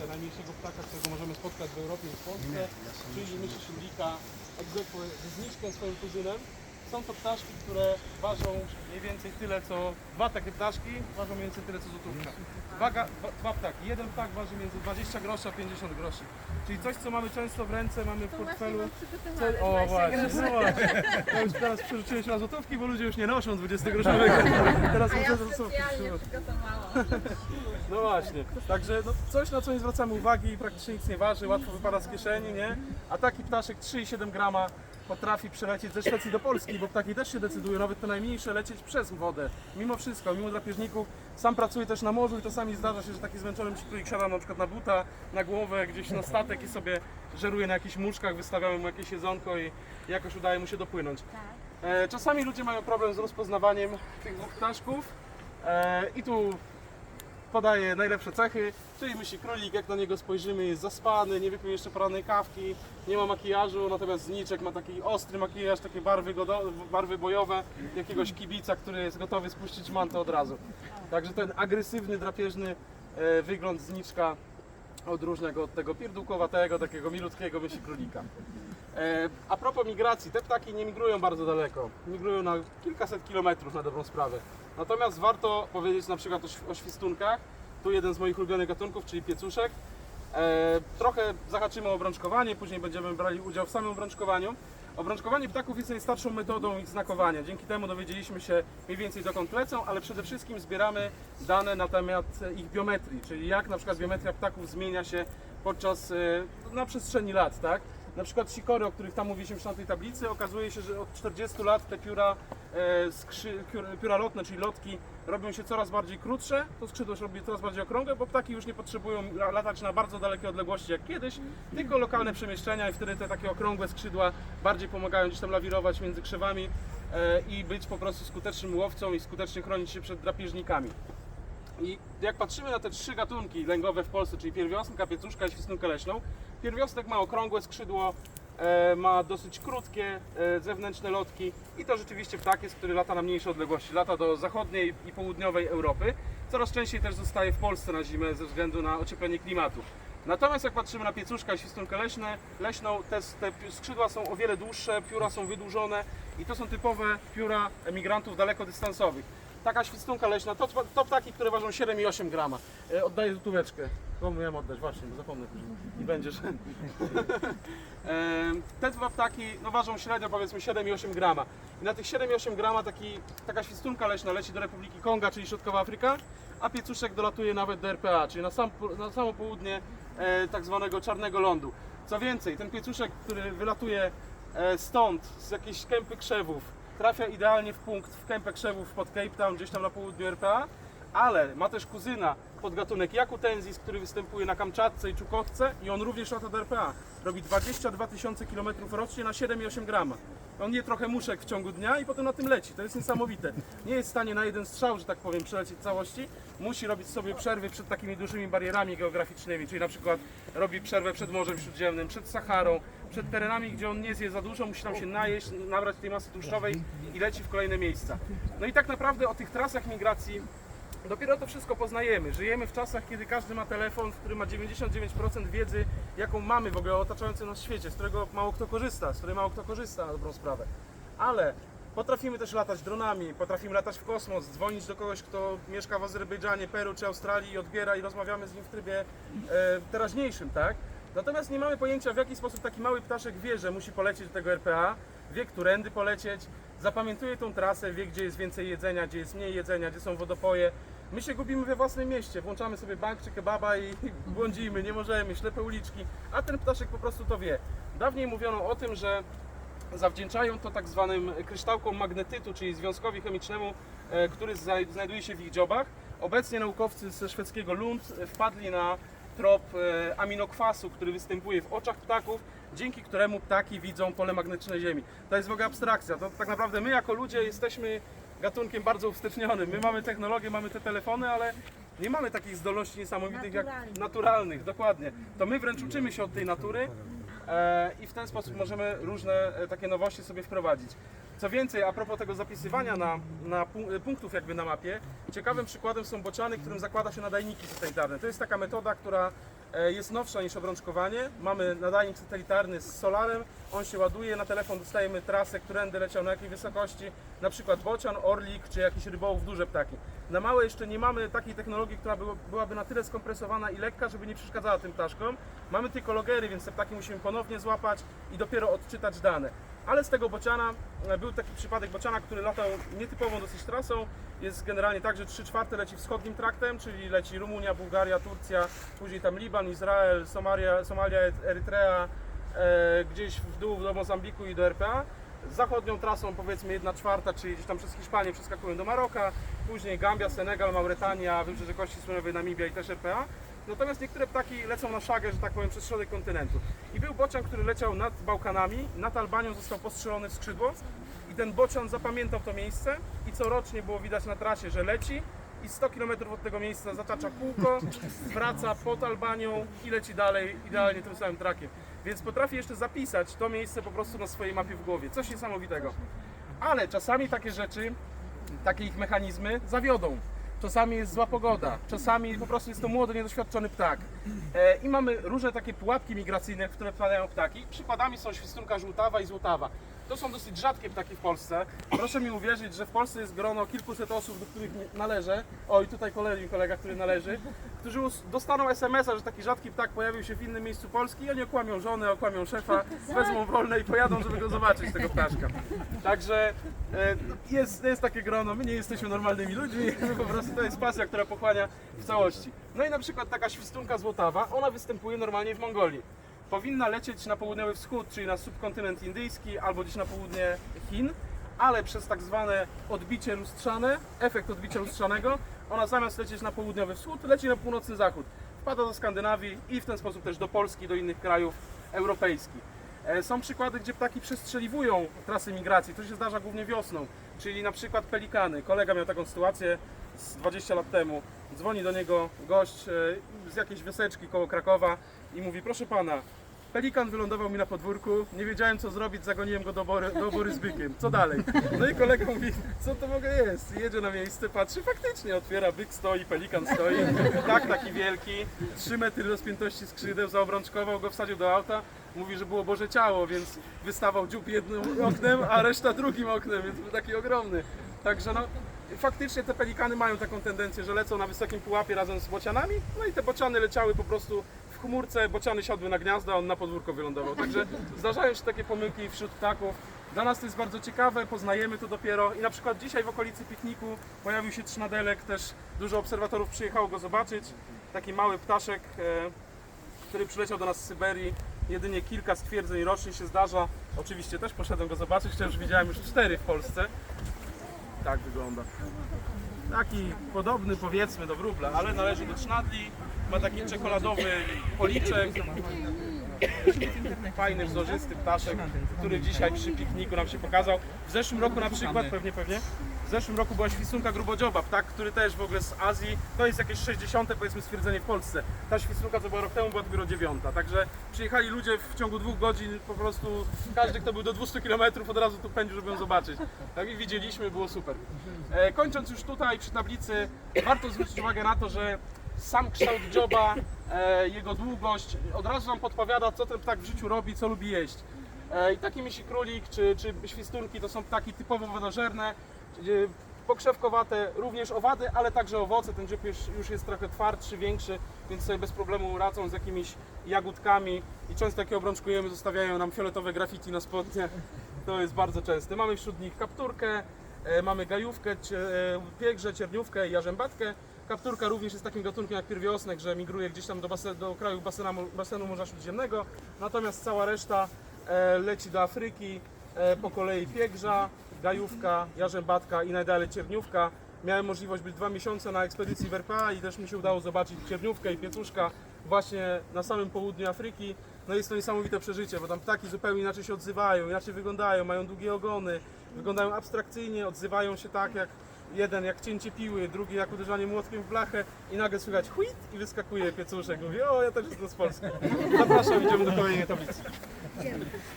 myszkę, najmniejszego ptaka, którego możemy spotkać w Europie i w Polsce, czyli myszy szymlika, egzekwo ze zniżką swoim kuzynem. Są to ptaszki, które ważą mniej więcej tyle co dwa takie ptaszki, ważą mniej więcej tyle co złotówka. Dwa, ga- dwa, dwa ptaki, jeden ptak waży między 20 groszy a 50 groszy. Czyli coś co mamy często w ręce, mamy w To właśnie portfelu. mam o 20 właśnie, no właśnie. Ja już teraz przerzuciłem się na złotówki, bo ludzie już nie noszą 20 groszowego. Teraz A muszę ja specjalnie trzymać. przygotowałam. No właśnie, także no, coś na co nie zwracamy uwagi i praktycznie nic nie waży, łatwo wypada z kieszeni, nie? A taki ptaszek 3,7 grama potrafi przelecieć ze Szwecji do Polski, bo ptaki też się decydują, nawet te najmniejsze, lecieć przez wodę. Mimo wszystko, mimo drapieżników. Sam pracuję też na morzu i czasami zdarza się, że taki zmęczony królik siada na przykład na buta, na głowę, gdzieś na statek i sobie żeruje na jakichś muszkach, wystawiamy mu jakieś jedzonko i jakoś udaje mu się dopłynąć. E, Czasami ludzie mają problem z rozpoznawaniem tych dwóch ptaszków e, i tu podaje najlepsze cechy, czyli myśli królik, jak na niego spojrzymy, jest zaspany, nie wypił jeszcze porannej kawki, nie ma makijażu, natomiast zniczek ma taki ostry makijaż, takie barwy, barwy bojowe, jakiegoś kibica, który jest gotowy spuścić mantę od razu. Także ten agresywny, drapieżny e, wygląd zniczka odróżnia go od tego pierdółkowatego, takiego milutkiego myśli królika. E, a propos migracji, te ptaki nie migrują bardzo daleko. Migrują na kilkaset kilometrów na dobrą sprawę. Natomiast warto powiedzieć na przykład o, św- o świstunkach. Tu jeden z moich ulubionych gatunków, czyli piecuszek. E, trochę zahaczymy o obrączkowanie, później będziemy brali udział w samym obrączkowaniu. Obrączkowanie ptaków jest najstarszą metodą ich znakowania. Dzięki temu dowiedzieliśmy się mniej więcej dokąd lecą, ale przede wszystkim zbieramy dane na temat e, ich biometrii, czyli jak na przykład biometria ptaków zmienia się podczas, na przestrzeni lat, tak? Na przykład sikory, o których tam mówiliśmy przy tej tablicy, okazuje się, że od 40 lat te pióra, e, skrzy, pióra- lotne, czyli lotki, robią się coraz bardziej krótsze, to skrzydło się robi coraz bardziej okrągłe, bo ptaki już nie potrzebują la- latać na bardzo dalekie odległości jak kiedyś, tylko lokalne przemieszczenia i wtedy te takie okrągłe skrzydła bardziej pomagają gdzieś tam lawirować między krzewami e, i być po prostu skutecznym łowcą i skutecznie chronić się przed drapieżnikami. I jak patrzymy na te trzy gatunki lęgowe w Polsce, czyli pierwiosnka, piecuszka i świsnunkę leśną, pierwiostek ma okrągłe skrzydło, e, ma dosyć krótkie e, zewnętrzne lotki i to rzeczywiście ptak jest, który lata na mniejsze odległości, lata do zachodniej i południowej Europy. Coraz częściej też zostaje w Polsce na zimę ze względu na ocieplenie klimatu. Natomiast jak patrzymy na piecuszka i świstunkę leśne, leśną, te, te skrzydła są o wiele dłuższe, pióra są wydłużone i to są typowe pióra emigrantów dalekodystansowych. Taka świstunka leśna, to, to ptaki, które ważą 7,8 grama. E, Oddaję złotóweczkę. Komu miałem oddać? Właśnie, bo zapomnę później. I będziesz. E, Te dwa ptaki no, ważą średnio powiedzmy 7,8 grama. I na tych 7,8 grama taki, taka świstunka leśna leci do Republiki Konga, czyli Środkowa Afryka, a piecuszek dolatuje nawet do RPA, czyli na, sam, na samo południe e, tak zwanego czarnego lądu. Co więcej, ten piecuszek, który wylatuje e, stąd, z jakiejś kępy krzewów, trafia idealnie w punkt, w kępę krzewów pod Cape Town, gdzieś tam na południu RPA, ale ma też kuzyna podgatunek Jakutensis, który występuje na Kamczatce i Czukotce i on również lata do RPA. Robi 22 tysiące kilometrów rocznie na 7,8 grama. On je trochę muszek w ciągu dnia i potem na tym leci. To jest niesamowite. Nie jest w stanie na jeden strzał, że tak powiem, przelecieć całości. Musi robić sobie przerwy przed takimi dużymi barierami geograficznymi, czyli na przykład robi przerwę przed Morzem Śródziemnym, przed Saharą, przed terenami, gdzie on nie zje za dużo, musi tam się najeść, nabrać tej masy tłuszczowej i leci w kolejne miejsca. No i tak naprawdę o tych trasach migracji Dopiero to wszystko poznajemy. Żyjemy w czasach, kiedy każdy ma telefon, w którym ma 99% wiedzy, jaką mamy w ogóle o otaczającym nas świecie, z którego mało kto korzysta, z której mało kto korzysta na dobrą sprawę. Ale potrafimy też latać dronami, potrafimy latać w kosmos, dzwonić do kogoś, kto mieszka w Azerbejdżanie, Peru czy Australii i odbiera i rozmawiamy z nim w trybie e, teraźniejszym, tak? Natomiast nie mamy pojęcia, w jaki sposób taki mały ptaszek wie, że musi polecieć do tego RPA, wie, którędy polecieć, zapamiętuje tą trasę, wie, gdzie jest więcej jedzenia, gdzie jest mniej jedzenia, gdzie są wodopoje. My się gubimy we własnym mieście, włączamy sobie bank czy kebaba i błądzimy, nie możemy, ślepe uliczki, a ten ptaszek po prostu to wie. Dawniej mówiono o tym, że zawdzięczają to tak zwanym kryształkom magnetytu, czyli związkowi chemicznemu, e, który znajduje się w ich dziobach. Obecnie naukowcy ze szwedzkiego Lund wpadli na trop e, aminokwasu, który występuje w oczach ptaków, dzięki któremu ptaki widzą pole magnetyczne Ziemi. To jest w ogóle abstrakcja. To tak naprawdę my jako ludzie jesteśmy gatunkiem bardzo uwstecznionym. My mamy technologię, mamy te telefony, ale nie mamy takich zdolności niesamowitych jak Naturalnych. naturalnych, dokładnie. To my wręcz uczymy się od tej natury e, i w ten sposób możemy różne e, takie nowości sobie wprowadzić. Co więcej, a propos tego zapisywania na, na e, punktów jakby na mapie, ciekawym przykładem są bociany, którym zakłada się nadajniki satelitarne. To jest taka metoda, która e, jest nowsza niż obrączkowanie. Mamy nadajnik satelitarny z solarem, on się ładuje, na telefon dostajemy trasę, którędy leciał na jakiej wysokości, na przykład bocian, orlik czy jakiś rybołów, duże ptaki. Na małe jeszcze nie mamy takiej technologii, która byłaby na tyle skompresowana i lekka, żeby nie przeszkadzała tym ptaszkom. Mamy tylko logery, więc te ptaki musimy ponownie złapać i dopiero odczytać dane. Ale z tego bociana e, był taki przypadek bociana, który latał nietypową dosyć trasą. Jest generalnie tak, że 3 czwarte leci wschodnim traktem, czyli leci Rumunia, Bułgaria, Turcja, później tam Liban, Izrael, Somalia, Somalia Erytrea, e, gdzieś w dół do Mozambiku i do RPA. Zachodnią trasą powiedzmy 1 czwarta, czyli gdzieś tam przez Hiszpanię przeskakują do Maroka, później Gambia, Senegal, Mauretania, Wybrzeże Kości Słonowej, Namibia i też RPA. Natomiast niektóre ptaki lecą na szagę, że tak powiem, przez środek kontynentu. I był bocian, który leciał nad Bałkanami, nad Albanią został postrzelony w skrzydło i ten bocian zapamiętał to miejsce i corocznie było widać na trasie, że leci i 100 km od tego miejsca zatacza kółko, wraca pod Albanią i leci dalej idealnie tym samym trakiem. Więc potrafi jeszcze zapisać to miejsce po prostu na swojej mapie w głowie. Coś niesamowitego. Ale czasami takie rzeczy, takie ich mechanizmy zawiodą. Czasami jest zła pogoda, czasami po prostu jest to młody, niedoświadczony ptak. E, I mamy różne takie pułapki migracyjne, w które wpadają ptaki. Przykładami są świstunka żółtawa i złotawa. To są dosyć rzadkie ptaki w Polsce. Proszę mi uwierzyć, że w Polsce jest grono kilkuset osób, do których należę. O, i tutaj kolega, kolega który należy, którzy dostaną SMS-a, że taki rzadki ptak pojawił się w innym miejscu Polski i oni okłamią żonę, okłamią szefa, wezmą wolne i pojadą, żeby go zobaczyć, tego ptaszka. Także e, jest, jest takie grono, my nie jesteśmy normalnymi ludźmi, po prostu to jest pasja, która pochłania w całości. No i na przykład taka świstunka złotawa, ona występuje normalnie w Mongolii. Powinna lecieć na południowy wschód, czyli na subkontynent indyjski albo gdzieś na południe Chin, ale przez tak zwane odbicie lustrzane, efekt odbicia lustrzanego, ona zamiast lecieć na południowy wschód, leci na północny zachód. Wpada do Skandynawii i w ten sposób też do Polski, do innych krajów europejskich. E, Są przykłady, gdzie ptaki przestrzeliwują trasy migracji. To się zdarza głównie wiosną, czyli na przykład pelikany. Kolega miał taką sytuację z 20 lat temu. Dzwoni do niego gość e, z jakiejś wioseczki koło Krakowa i mówi: Proszę pana, pelikan wylądował mi na podwórku, nie wiedziałem co zrobić, zagoniłem go do obory, do obory z bykiem. Co dalej? No i kolega mówi: Co to ogóle jest? Jedzie na miejsce, patrzy, faktycznie otwiera, byk stoi, pelikan stoi. Tak, taki wielki, 3 metry rozpiętości skrzydeł, zaobrączkował go, wsadził do auta. Mówi, że było Boże ciało, więc wystawał dziób jednym oknem, a reszta drugim oknem, więc był taki ogromny. Także no, faktycznie te pelikany mają taką tendencję, że lecą na wysokim pułapie razem z bocianami, no i te bociany leciały po prostu w chmurce, bociany siadły na gniazdo, a on na podwórko wylądował. Także zdarzają się takie pomyłki wśród ptaków. Dla nas to jest bardzo ciekawe, poznajemy to dopiero i na przykład dzisiaj w okolicy pikniku pojawił się trzynadelek, też dużo obserwatorów przyjechało go zobaczyć. Taki mały ptaszek, e, który przyleciał do nas z Syberii. Jedynie kilka stwierdzeń rocznie się zdarza. Oczywiście też poszedłem go zobaczyć, chociaż widziałem już cztery w Polsce. Tak wygląda. Taki podobny powiedzmy do wróbla, ale należy do trznadli. Ma taki czekoladowy policzek. Fajny, wzorzysty ptaszek, który dzisiaj przy pikniku nam się pokazał. W zeszłym roku na przykład, pewnie, pewnie, w zeszłym roku była świsunka grubodzioba, ptak, który też w ogóle z Azji, to jest jakieś 60 powiedzmy stwierdzenie w Polsce. Ta świsunka, co była rok temu, była dopiero dziewiąta. Także przyjechali ludzie w ciągu dwóch godzin, po prostu każdy, kto był do 200 km od razu tu pędził, żeby ją zobaczyć. Tak i widzieliśmy, było super. E, kończąc już tutaj przy tablicy, warto zwrócić uwagę na to, że sam kształt dzioba, e, jego długość od razu nam podpowiada, co ten ptak w życiu robi, co lubi jeść. E, I taki misi królik czy, czy świstunki to są ptaki typowo wodożerne, pokrzewkowate, również owady, ale także owoce. Ten dziób już, już jest trochę twardszy, większy, więc sobie bez problemu radzą z jakimiś jagódkami i często jak je obrączkujemy, zostawiają nam fioletowe graffiti na spodnie. To jest bardzo częste. Mamy wśród nich kapturkę, e, mamy gajówkę, e, piegrze, cierniówkę i jarzębatkę. Kapturka również jest takim gatunkiem jak pierwiosnek, że migruje gdzieś tam do, basen, do kraju basenu, Morza Śródziemnego. Natomiast cała reszta e, leci do Afryki, e, po kolei piegrza, gajówka, jarzębatka i najdalej cierniówka. Miałem możliwość być dwa miesiące na ekspedycji w RPA i też mi się udało zobaczyć cierniówkę i piecuszka właśnie na samym południu Afryki. No jest to niesamowite przeżycie, bo tam ptaki zupełnie inaczej się odzywają, inaczej wyglądają, mają długie ogony, wyglądają abstrakcyjnie, odzywają się tak jak jeden jak cięcie piły, drugi jak uderzanie młotkiem w blachę i nagle słychać huit i wyskakuje piecuszek. Mówi, o ja też jestem z Polski. Zapraszam, idziemy do kolejnej tablicy.